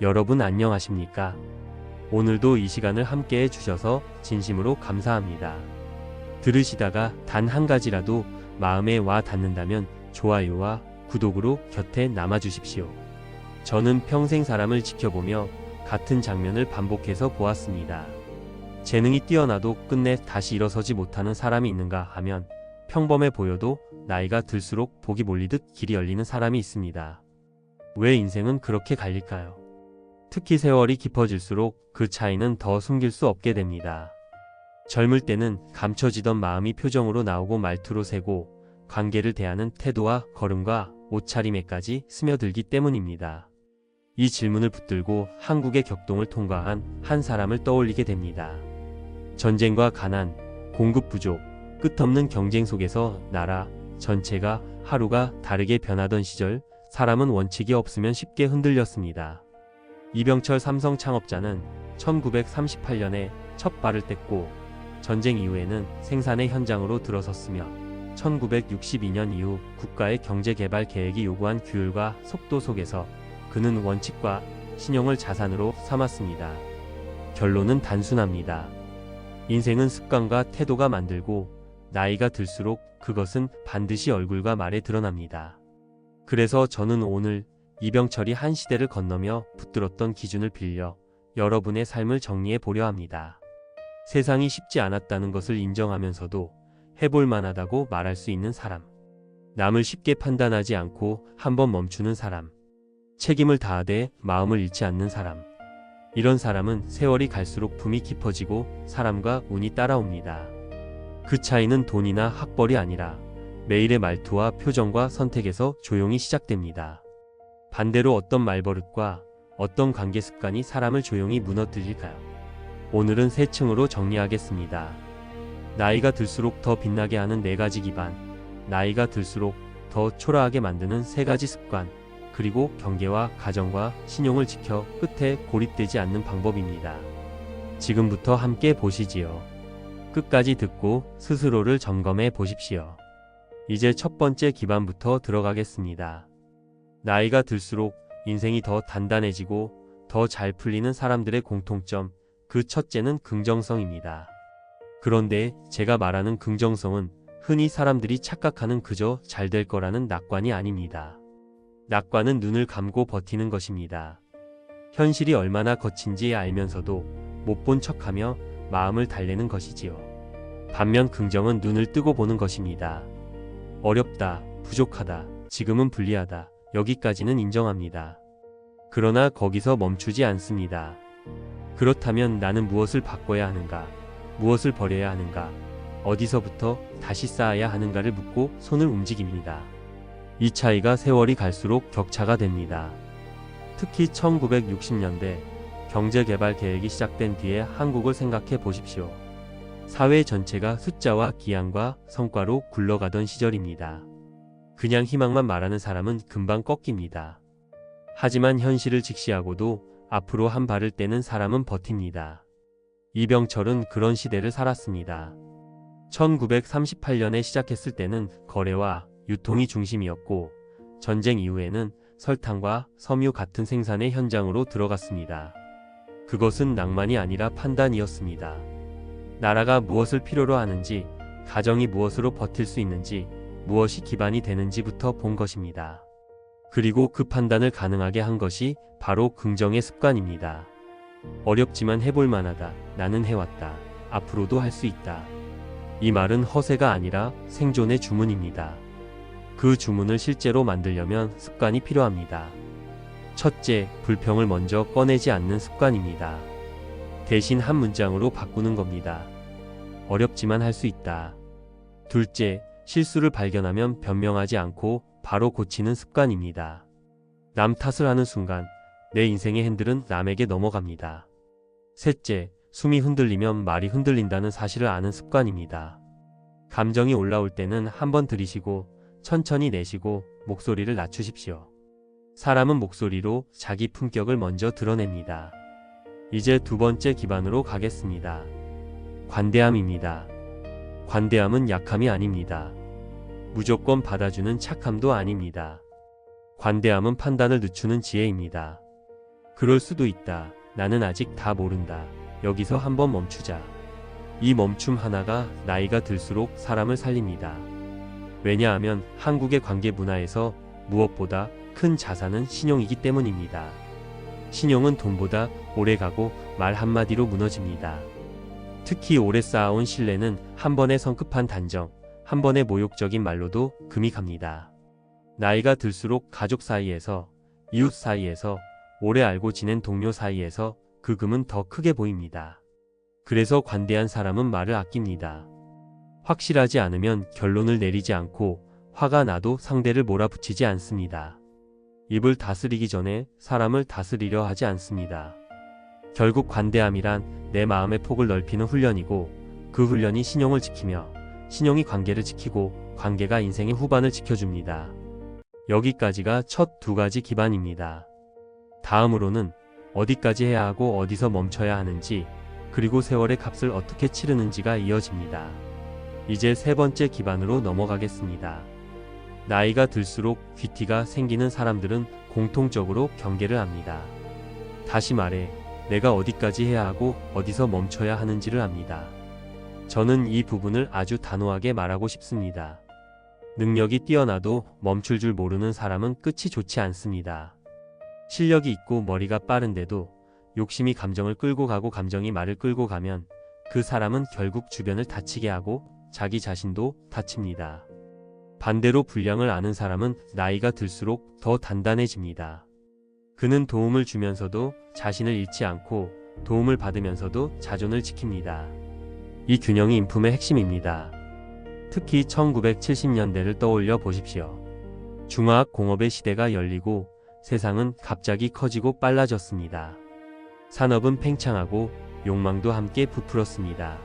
여러분 안녕하십니까? 오늘도 이 시간을 함께 해주셔서 진심으로 감사합니다. 들으시다가 단 한 가지라도 마음에 와 닿는다면 좋아요와 구독으로 곁에 남아주십시오. 저는 평생 사람을 지켜보며 같은 장면을 반복해서 보았습니다. 재능이 뛰어나도 끝내 다시 일어서지 못하는 사람이 있는가 하면 평범해 보여도 나이가 들수록 복이 몰리듯 길이 열리는 사람이 있습니다. 왜 인생은 그렇게 갈릴까요? 특히 세월이 깊어질수록 그 차이는 더 숨길 수 없게 됩니다. 젊을 때는 감춰지던 마음이 표정으로 나오고 말투로 새고 관계를 대하는 태도와 걸음과 옷차림에까지 스며들기 때문입니다. 이 질문을 붙들고 한국의 격동을 통과한 한 사람을 떠올리게 됩니다. 전쟁과 가난, 공급 부족, 끝없는 경쟁 속에서 나라 전체가 하루가 다르게 변하던 시절 사람은 원칙이 없으면 쉽게 흔들렸습니다. 이병철 삼성 창업자는 1938년에 첫 발을 뗐고 전쟁 이후에는 생산의 현장으로 들어섰으며 1962년 이후 국가의 경제개발 계획이 요구한 규율과 속도 속에서 그는 원칙과 신용을 자산으로 삼았습니다. 결론은 단순합니다. 인생은 습관과 태도가 만들고 나이가 들수록 그것은 반드시 얼굴과 말에 드러납니다. 그래서 저는 오늘 이병철이 한 시대를 건너며 붙들었던 기준을 빌려 여러분의 삶을 정리해 보려 합니다. 세상이 쉽지 않았다는 것을 인정하면서도 해볼 만하다고 말할 수 있는 사람. 남을 쉽게 판단하지 않고 한번 멈추는 사람. 책임을 다하되 마음을 잃지 않는 사람. 이런 사람은 세월이 갈수록 품이 깊어지고 사람과 운이 따라옵니다. 그 차이는 돈이나 학벌이 아니라 매일의 말투와 표정과 선택에서 조용히 시작됩니다. 반대로 어떤 말버릇과 어떤 관계 습관이 사람을 조용히 무너뜨릴까요? 오늘은 세 층으로 정리하겠습니다. 나이가 들수록 더 빛나게 하는 네 가지 기반, 나이가 들수록 더 초라하게 만드는 세 가지 습관, 그리고 경계와 가정과 신용을 지켜 끝에 고립되지 않는 방법입니다. 지금부터 함께 보시지요. 끝까지 듣고 스스로를 점검해 보십시오. 이제 첫 번째 기반부터 들어가겠습니다. 나이가 들수록 인생이 더 단단해지고 더 잘 풀리는 사람들의 공통점, 그 첫째는 긍정성입니다. 그런데 제가 말하는 긍정성은 흔히 사람들이 착각하는 그저 잘 될 거라는 낙관이 아닙니다. 낙관은 눈을 감고 버티는 것입니다. 현실이 얼마나 거친지 알면서도 못 본 척하며 마음을 달래는 것이지요. 반면 긍정은 눈을 뜨고 보는 것입니다. 어렵다, 부족하다, 지금은 불리하다, 여기까지는 인정합니다. 그러나 거기서 멈추지 않습니다. 그렇다면 나는 무엇을 바꿔야 하는가? 무엇을 버려야 하는가? 어디서부터 다시 쌓아야 하는가를 묻고 손을 움직입니다. 이 차이가 세월이 갈수록 격차가 됩니다. 특히 1960년대 경제개발 계획이 시작된 뒤에 한국을 생각해 보십시오. 사회 전체가 숫자와 기한과 성과로 굴러가던 시절입니다. 그냥 희망만 말하는 사람은 금방 꺾입니다. 하지만 현실을 직시하고도 앞으로 한 발을 떼는 사람은 버팁니다. 이병철은 그런 시대를 살았습니다. 1938년에 시작했을 때는 거래와 유통이 중심이었고 전쟁 이후에는 설탕과 섬유 같은 생산의 현장으로 들어갔습니다. 그것은 낭만이 아니라 판단이었습니다. 나라가 무엇을 필요로 하는지, 가정이 무엇으로 버틸 수 있는지, 무엇이 기반이 되는지부터 본 것입니다. 그리고 그 판단을 가능하게 한 것이 바로 긍정의 습관입니다. 어렵지만 해볼 만하다. 나는 해왔다. 앞으로도 할 수 있다. 이 말은 허세가 아니라 생존의 주문입니다. 그 주문을 실제로 만들려면 습관이 필요합니다. 첫째, 불평을 먼저 꺼내지 않는 습관입니다. 대신 한 문장으로 바꾸는 겁니다. 어렵지만 할 수 있다. 둘째, 실수를 발견하면 변명하지 않고 바로 고치는 습관입니다. 남 탓을 하는 순간 내 인생의 핸들은 남에게 넘어갑니다. 셋째, 숨이 흔들리면 말이 흔들린다는 사실을 아는 습관입니다. 감정이 올라올 때는 한번 들이쉬고 천천히 내쉬고 목소리를 낮추십시오. 사람은 목소리로 자기 품격을 먼저 드러냅니다. 이제 두 번째 기반으로 가겠습니다. 관대함입니다. 관대함은 약함이 아닙니다. 무조건 받아주는 착함도 아닙니다. 관대함은 판단을 늦추는 지혜입니다. 그럴 수도 있다. 나는 아직 다 모른다. 여기서 한번 멈추자. 이 멈춤 하나가 나이가 들수록 사람을 살립니다. 왜냐하면 한국의 관계 문화에서 무엇보다 큰 자산은 신용이기 때문입니다. 신용은 돈보다 오래 가고 말 한마디로 무너집니다. 특히 오래 쌓아온 신뢰는 한 번의 성급한 단정, 한 번의 모욕적인 말로도 금이 갑니다. 나이가 들수록 가족 사이에서, 이웃 사이에서, 오래 알고 지낸 동료 사이에서 그 금은 더 크게 보입니다. 그래서 관대한 사람은 말을 아낍니다. 확실하지 않으면 결론을 내리지 않고 화가 나도 상대를 몰아붙이지 않습니다. 입을 다스리기 전에 사람을 다스리려 하지 않습니다. 결국 관대함이란 내 마음의 폭을 넓히는 훈련이고 그 훈련이 신용을 지키며 신용이 관계를 지키고 관계가 인생의 후반을 지켜줍니다. 여기까지가 첫 두 가지 기반입니다. 다음으로는 어디까지 해야 하고 어디서 멈춰야 하는지 그리고 세월의 값을 어떻게 치르는지가 이어집니다. 이제 세 번째 기반으로 넘어가겠습니다. 나이가 들수록 귀티가 생기는 사람들은 공통적으로 경계를 합니다. 다시 말해, 내가 어디까지 해야 하고 어디서 멈춰야 하는지를 압니다. 저는 이 부분을 아주 단호하게 말하고 싶습니다. 능력이 뛰어나도 멈출 줄 모르는 사람은 끝이 좋지 않습니다. 실력이 있고 머리가 빠른데도 욕심이 감정을 끌고 가고 감정이 말을 끌고 가면 그 사람은 결국 주변을 다치게 하고 자기 자신도 다칩니다. 반대로 분량을 아는 사람은 나이가 들수록 더 단단해집니다. 그는 도움을 주면서도 자신을 잃지 않고 도움을 받으면서도 자존을 지킵니다. 이 균형이 인품의 핵심입니다. 특히 1970년대를 떠올려 보십시오. 중화학 공업의 시대가 열리고 세상은 갑자기 커지고 빨라졌습니다. 산업은 팽창하고 욕망도 함께 부풀었습니다.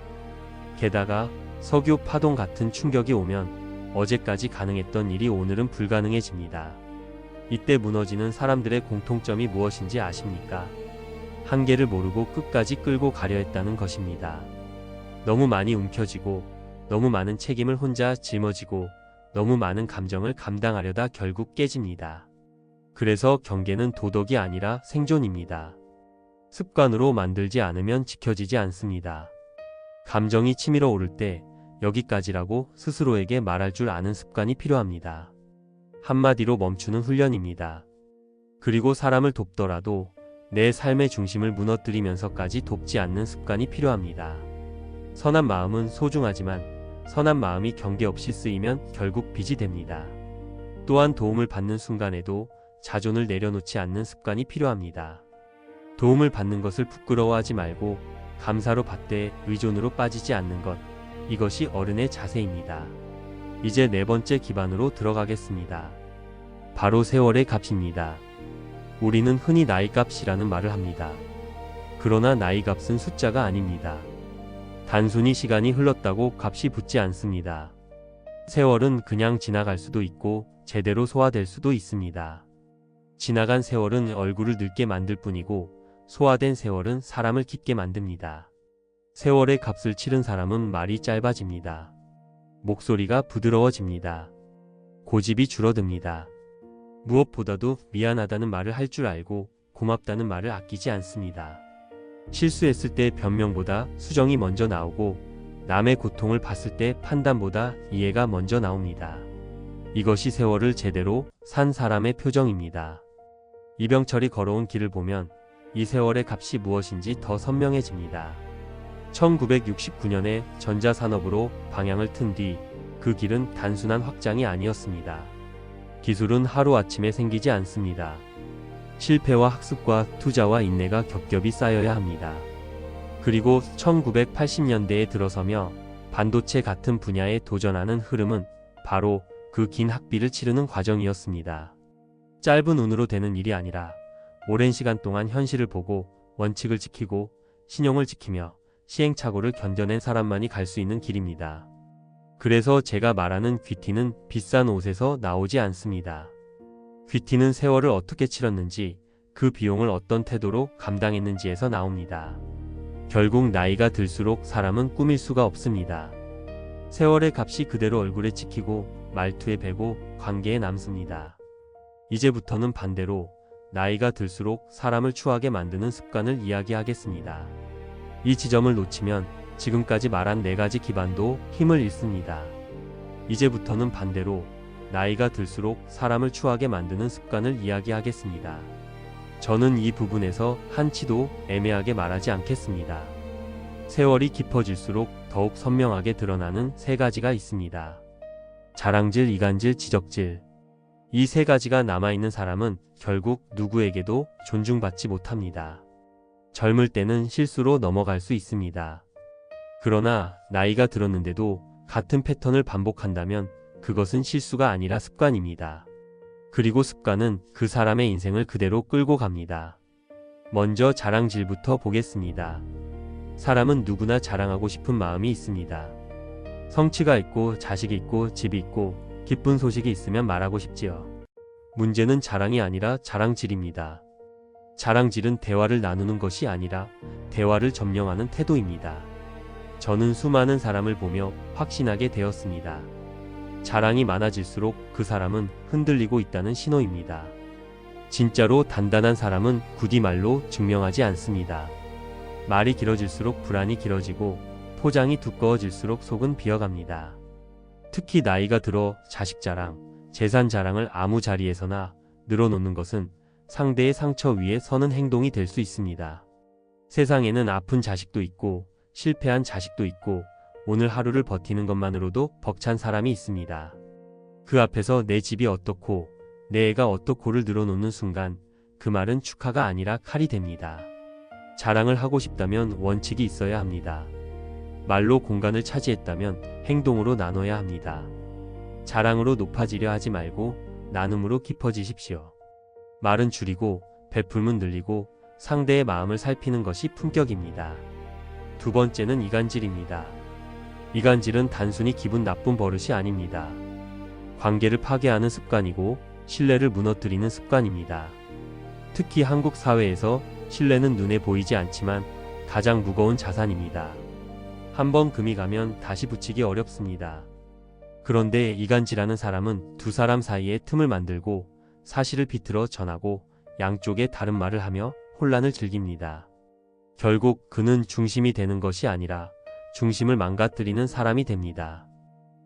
게다가 석유 파동 같은 충격이 오면 어제까지 가능했던 일이 오늘은 불가능해집니다. 이때 무너지는 사람들의 공통점이 무엇인지 아십니까? 한계를 모르고 끝까지 끌고 가려 했다는 것입니다. 너무 많이 움켜쥐고 너무 많은 책임을 혼자 짊어지고 너무 많은 감정을 감당하려다 결국 깨집니다. 그래서 경계는 도덕이 아니라 생존입니다. 습관으로 만들지 않으면 지켜지지 않습니다. 감정이 치밀어 오를 때 여기까지라고 스스로에게 말할 줄 아는 습관이 필요합니다. 한마디로 멈추는 훈련입니다. 그리고 사람을 돕더라도 내 삶의 중심을 무너뜨리면서까지 돕지 않는 습관이 필요합니다. 선한 마음은 소중하지만 선한 마음이 경계 없이 쓰이면 결국 빚이 됩니다. 또한 도움을 받는 순간에도 자존을 내려놓지 않는 습관이 필요합니다. 도움을 받는 것을 부끄러워하지 말고 감사로 받되 의존으로 빠지지 않는 것. 이것이 어른의 자세입니다. 이제 네 번째 기반으로 들어가겠습니다. 바로 세월의 값입니다. 우리는 흔히 나이 값이라는 말을 합니다. 그러나 나이 값은 숫자가 아닙니다. 단순히 시간이 흘렀다고 값이 붙지 않습니다. 세월은 그냥 지나갈 수도 있고 제대로 소화될 수도 있습니다. 지나간 세월은 얼굴을 늙게 만들 뿐이고 소화된 세월은 사람을 깊게 만듭니다. 세월의 값을 치른 사람은 말이 짧아집니다. 목소리가 부드러워집니다. 고집이 줄어듭니다. 무엇보다도 미안하다는 말을 할 줄 알고 고맙다는 말을 아끼지 않습니다. 실수했을 때 변명보다 수정이 먼저 나오고 남의 고통을 봤을 때 판단보다 이해가 먼저 나옵니다. 이것이 세월을 제대로 산 사람의 표정입니다. 이병철이 걸어온 길을 보면 이 세월의 값이 무엇인지 더 선명해집니다. 1969년에 전자산업으로 방향을 튼 뒤 그 길은 단순한 확장이 아니었습니다. 기술은 하루아침에 생기지 않습니다. 실패와 학습과 투자와 인내가 겹겹이 쌓여야 합니다. 그리고 1980년대에 들어서며 반도체 같은 분야에 도전하는 흐름은 바로 그 긴 학비를 치르는 과정이었습니다. 짧은 운으로 되는 일이 아니라 오랜 시간 동안 현실을 보고 원칙을 지키고 신용을 지키며 시행착오를 견뎌낸 사람만이 갈 수 있는 길입니다. 그래서 제가 말하는 귀티는 비싼 옷에서 나오지 않습니다. 귀티는 세월을 어떻게 치렀는지 그 비용을 어떤 태도로 감당했는지에서 나옵니다. 결국 나이가 들수록 사람은 꾸밀 수가 없습니다. 세월의 값이 그대로 얼굴에 찍히고 말투에 배고 관계에 남습니다. 이제부터는 반대로 나이가 들수록 사람을 추하게 만드는 습관을 이야기하겠습니다. 이 지점을 놓치면 지금까지 말한 네 가지 기반도 힘을 잃습니다. 이제부터는 반대로 나이가 들수록 사람을 추하게 만드는 습관을 이야기하겠습니다. 저는 이 부분에서 한치도 애매하게 말하지 않겠습니다. 세월이 깊어질수록 더욱 선명하게 드러나는 세 가지가 있습니다. 자랑질, 이간질, 지적질. 이 세 가지가 남아있는 사람은 결국 누구에게도 존중받지 못합니다. 젊을 때는 실수로 넘어갈 수 있습니다. 그러나 나이가 들었는데도 같은 패턴을 반복한다면 그것은 실수가 아니라 습관입니다. 그리고 습관은 그 사람의 인생을 그대로 끌고 갑니다. 먼저 자랑질부터 보겠습니다. 사람은 누구나 자랑하고 싶은 마음이 있습니다. 성취가 있고 자식이 있고 집이 있고 기쁜 소식이 있으면 말하고 싶지요. 문제는 자랑이 아니라 자랑질입니다. 자랑질은 대화를 나누는 것이 아니라 대화를 점령하는 태도입니다. 저는 수많은 사람을 보며 확신하게 되었습니다. 자랑이 많아질수록 그 사람은 흔들리고 있다는 신호입니다. 진짜로 단단한 사람은 굳이 말로 증명하지 않습니다. 말이 길어질수록 불안이 길어지고 포장이 두꺼워질수록 속은 비어갑니다. 특히 나이가 들어 자식 자랑, 재산 자랑을 아무 자리에서나 늘어놓는 것은 상대의 상처 위에 서는 행동이 될 수 있습니다. 세상에는 아픈 자식도 있고 실패한 자식도 있고 오늘 하루를 버티는 것만으로도 벅찬 사람이 있습니다. 그 앞에서 내 집이 어떻고 내 애가 어떻고를 늘어놓는 순간 그 말은 축하가 아니라 칼이 됩니다. 자랑을 하고 싶다면 원칙이 있어야 합니다. 말로 공간을 차지했다면 행동으로 나눠야 합니다. 자랑으로 높아지려 하지 말고 나눔으로 깊어지십시오. 말은 줄이고 베풀문 늘리고 상대의 마음을 살피는 것이 품격입니다. 두 번째는 이간질입니다. 이간질은 단순히 기분 나쁜 버릇이 아닙니다. 관계를 파괴하는 습관이고 신뢰를 무너뜨리는 습관입니다. 특히 한국 사회에서 신뢰는 눈에 보이지 않지만 가장 무거운 자산입니다. 한번 금이 가면 다시 붙이기 어렵습니다. 그런데 이간질하는 사람은 두 사람 사이에 틈을 만들고 사실을 비틀어 전하고 양쪽에 다른 말을 하며 혼란을 즐깁니다. 결국 그는 중심이 되는 것이 아니라 중심을 망가뜨리는 사람이 됩니다.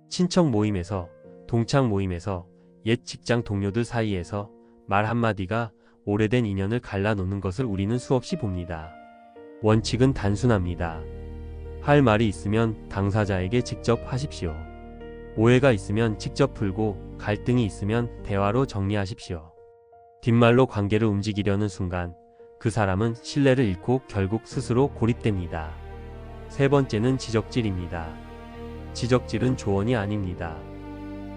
친척 모임에서, 동창 모임에서, 옛 직장 동료들 사이에서 말 한마디가 오래된 인연을 갈라놓는 것을 우리는 수없이 봅니다. 원칙은 단순합니다. 할 말이 있으면 당사자에게 직접 하십시오. 오해가 있으면 직접 풀고 갈등이 있으면 대화로 정리하십시오. 뒷말로 관계를 움직이려는 순간 그 사람은 신뢰를 잃고 결국 스스로 고립됩니다. 세 번째는 지적질입니다. 지적질은 조언이 아닙니다.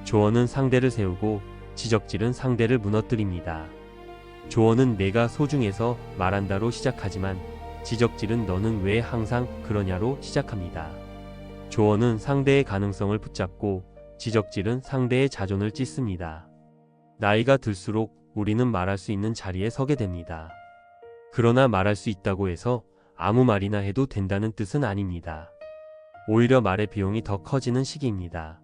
조언은 상대를 세우고 지적질은 상대를 무너뜨립니다. 조언은 내가 소중해서 말한다로 시작하지만 지적질은 너는 왜 항상 그러냐로 시작합니다. 조언은 상대의 가능성을 붙잡고 지적질은 상대의 자존을 찢습니다. 나이가 들수록 우리는 말할 수 있는 자리에 서게 됩니다. 그러나 말할 수 있다고 해서 아무 말이나 해도 된다는 뜻은 아닙니다. 오히려 말의 비용이 더 커지는 시기입니다.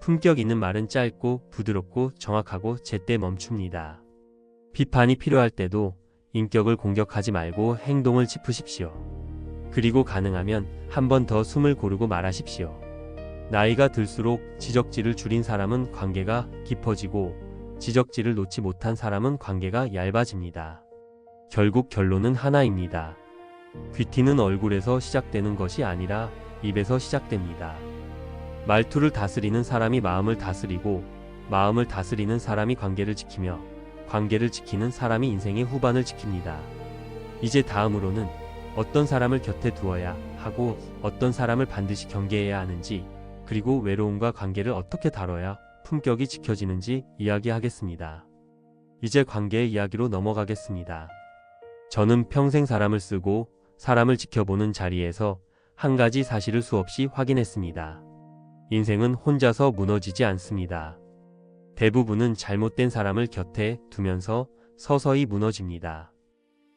품격 있는 말은 짧고 부드럽고 정확하고 제때 멈춥니다. 비판이 필요할 때도 인격을 공격하지 말고 행동을 짚으십시오. 그리고 가능하면 한 번 더 숨을 고르고 말하십시오. 나이가 들수록 지적질을 줄인 사람은 관계가 깊어지고 지적질을 놓지 못한 사람은 관계가 얇아집니다. 결국 결론은 하나입니다. 귀티는 얼굴에서 시작되는 것이 아니라 입에서 시작됩니다. 말투를 다스리는 사람이 마음을 다스리고 마음을 다스리는 사람이 관계를 지키며 관계를 지키는 사람이 인생의 후반을 지킵니다. 이제 다음으로는 어떤 사람을 곁에 두어야 하고 어떤 사람을 반드시 경계해야 하는지 그리고 외로움과 관계를 어떻게 다뤄야 품격이 지켜지는지 이야기하겠습니다. 이제 관계의 이야기로 넘어가겠습니다. 저는 평생 사람을 쓰고 사람을 지켜보는 자리에서 한 가지 사실을 수없이 확인했습니다. 인생은 혼자서 무너지지 않습니다. 대부분은 잘못된 사람을 곁에 두면서 서서히 무너집니다.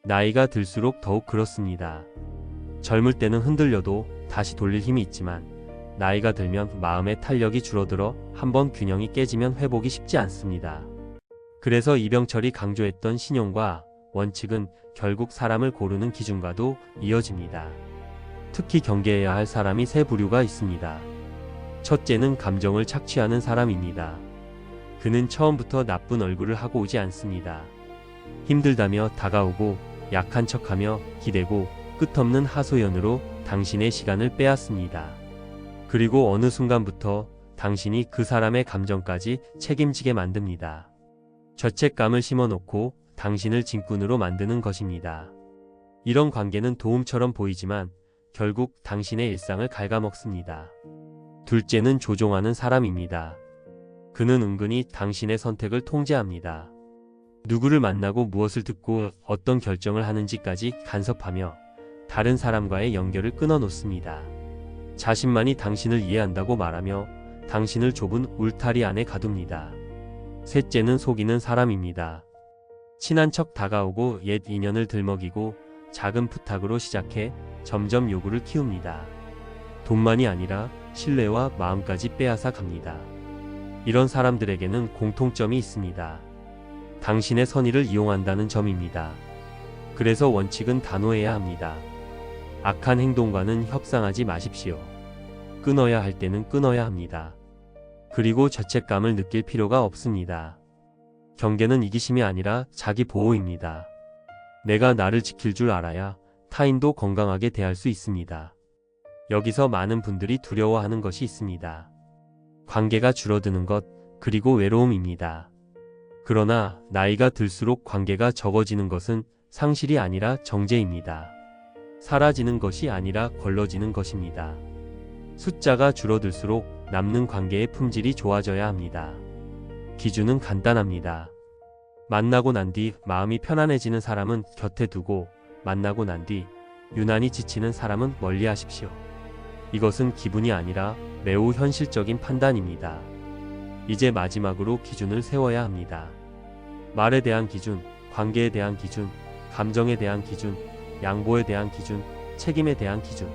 나이가 들수록 더욱 그렇습니다. 젊을 때는 흔들려도 다시 돌릴 힘이 있지만 나이가 들면 마음의 탄력이 줄어들어 한번 균형이 깨지면 회복이 쉽지 않습니다. 그래서 이병철이 강조했던 신용과 원칙은 결국 사람을 고르는 기준과도 이어집니다. 특히 경계해야 할 사람이 세 부류가 있습니다. 첫째는 감정을 착취하는 사람입니다. 그는 처음부터 나쁜 얼굴을 하고 오지 않습니다. 힘들다며 다가오고 약한 척하며 기대고 끝없는 하소연으로 당신의 시간을 빼앗습니다. 그리고 어느 순간부터 당신이 그 사람의 감정까지 책임지게 만듭니다. 죄책감을 심어놓고 당신을 짐꾼으로 만드는 것입니다. 이런 관계는 도움처럼 보이지만 결국 당신의 일상을 갉아먹습니다. 둘째는 조종하는 사람입니다. 그는 은근히 당신의 선택을 통제합니다. 누구를 만나고 무엇을 듣고 어떤 결정을 하는지까지 간섭하며 다른 사람과의 연결을 끊어 놓습니다. 자신만이 당신을 이해한다고 말하며 당신을 좁은 울타리 안에 가둡니다. 셋째는 속이는 사람입니다. 친한 척 다가오고 옛 인연을 들먹이고 작은 부탁으로 시작해 점점 요구를 키웁니다. 돈만이 아니라 신뢰와 마음까지 빼앗아 갑니다. 이런 사람들에게는 공통점이 있습니다. 당신의 선의를 이용한다는 점입니다. 그래서 원칙은 단호해야 합니다. 악한 행동과는 협상하지 마십시오. 끊어야 할 때는 끊어야 합니다. 그리고 죄책감을 느낄 필요가 없습니다. 경계는 이기심이 아니라 자기 보호입니다. 내가 나를 지킬 줄 알아야 타인도 건강하게 대할 수 있습니다. 여기서 많은 분들이 두려워하는 것이 있습니다. 관계가 줄어드는 것, 그리고 외로움입니다. 그러나 나이가 들수록 관계가 적어지는 것은 상실이 아니라 정제입니다. 사라지는 것이 아니라 걸러지는 것입니다. 숫자가 줄어들수록 남는 관계의 품질이 좋아져야 합니다. 기준은 간단합니다. 만나고 난 뒤 마음이 편안해지는 사람은 곁에 두고 만나고 난 뒤 유난히 지치는 사람은 멀리 하십시오. 이것은 기분이 아니라 매우 현실적인 판단입니다. 이제 마지막으로 기준을 세워야 합니다. 말에 대한 기준, 관계에 대한 기준, 감정에 대한 기준, 양보에 대한 기준, 책임에 대한 기준.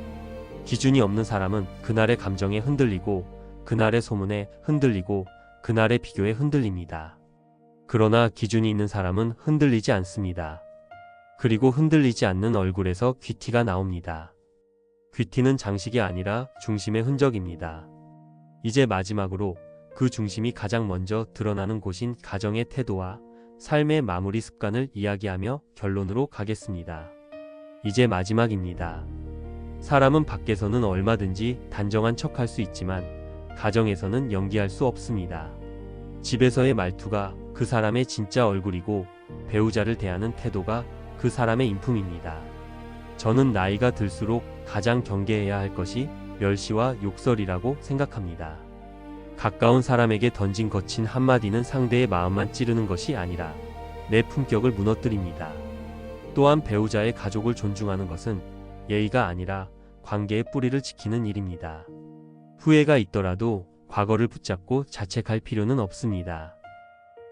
기준이 없는 사람은 그날의 감정에 흔들리고, 그날의 소문에 흔들리고, 그날의 비교에 흔들립니다. 그러나 기준이 있는 사람은 흔들리지 않습니다. 그리고 흔들리지 않는 얼굴에서 귀티가 나옵니다. 귀티는 장식이 아니라 중심의 흔적입니다. 이제 마지막으로 그 중심이 가장 먼저 드러나는 곳인 가정의 태도와 삶의 마무리 습관을 이야기하며 결론으로 가겠습니다. 이제 마지막입니다. 사람은 밖에서는 얼마든지 단정한 척할 수 있지만 가정에서는 연기할 수 없습니다. 집에서의 말투가 그 사람의 진짜 얼굴이고 배우자를 대하는 태도가 그 사람의 인품입니다. 저는 나이가 들수록 가장 경계해야 할 것이 멸시와 욕설이라고 생각합니다. 가까운 사람에게 던진 거친 한마디는 상대의 마음만 찌르는 것이 아니라 내 품격을 무너뜨립니다. 또한 배우자의 가족을 존중하는 것은 예의가 아니라 관계의 뿌리를 지키는 일입니다. 후회가 있더라도 과거를 붙잡고 자책할 필요는 없습니다.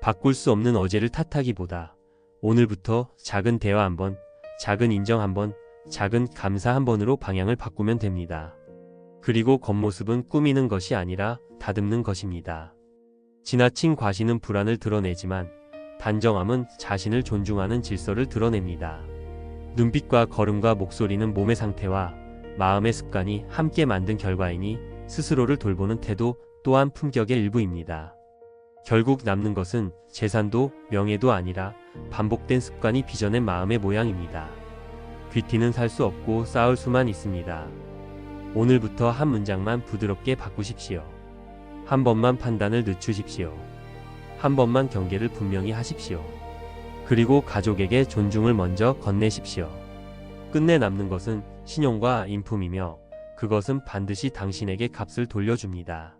바꿀 수 없는 어제를 탓하기보다 오늘부터 작은 대화 한 번, 작은 인정 한 번, 작은 감사 한 번으로 방향을 바꾸면 됩니다. 그리고 겉모습은 꾸미는 것이 아니라 다듬는 것입니다. 지나친 과시는 불안을 드러내지만 단정함은 자신을 존중하는 질서를 드러냅니다. 눈빛과 걸음과 목소리는 몸의 상태와 마음의 습관이 함께 만든 결과이니 스스로를 돌보는 태도 또한 품격의 일부입니다. 결국 남는 것은 재산도 명예도 아니라 반복된 습관이 빚어낸 마음의 모양입니다. 귀티는 살 수 없고 쌓을 수만 있습니다. 오늘부터 한 문장만 부드럽게 바꾸십시오. 한 번만 판단을 늦추십시오. 한 번만 경계를 분명히 하십시오. 그리고 가족에게 존중을 먼저 건네십시오. 끝내 남는 것은 신용과 인품이며 그것은 반드시 당신에게 값을 돌려줍니다.